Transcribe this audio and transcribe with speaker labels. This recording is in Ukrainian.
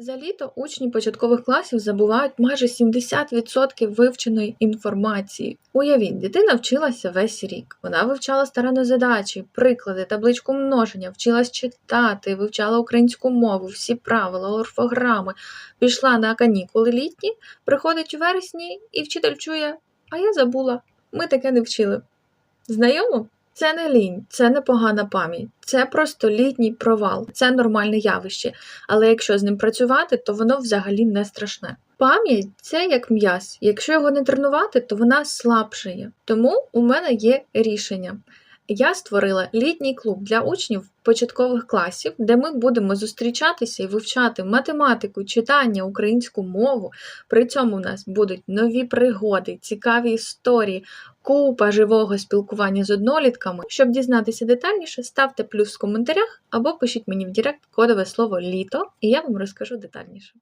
Speaker 1: За літо учні початкових класів забувають майже 70% вивченої інформації. Уявіть, дитина вчилася весь рік. Вона вивчала старанно задачі, приклади, табличку множення, вчилась читати, вивчала українську мову, всі правила, орфограми. Пішла на канікули літні, приходить у вересні, і вчитель чує: А я забула, ми таке не вчили. Знайомо? Це не лінь, це не погана пам'ять, це просто літній провал, це нормальне явище. Але якщо з ним працювати, то воно взагалі не страшне. Пам'ять це як м'яз. Якщо його не тренувати, то вона слабшає. Тому у мене є рішення. Я створила літній клуб для учнів початкових класів, де ми будемо зустрічатися і вивчати математику, читання, українську мову. При цьому в нас будуть нові пригоди, цікаві історії, купа живого спілкування з однолітками. Щоб дізнатися детальніше, ставте плюс в коментарях або пишіть мені в Директ кодове слово літо, і я вам розкажу детальніше.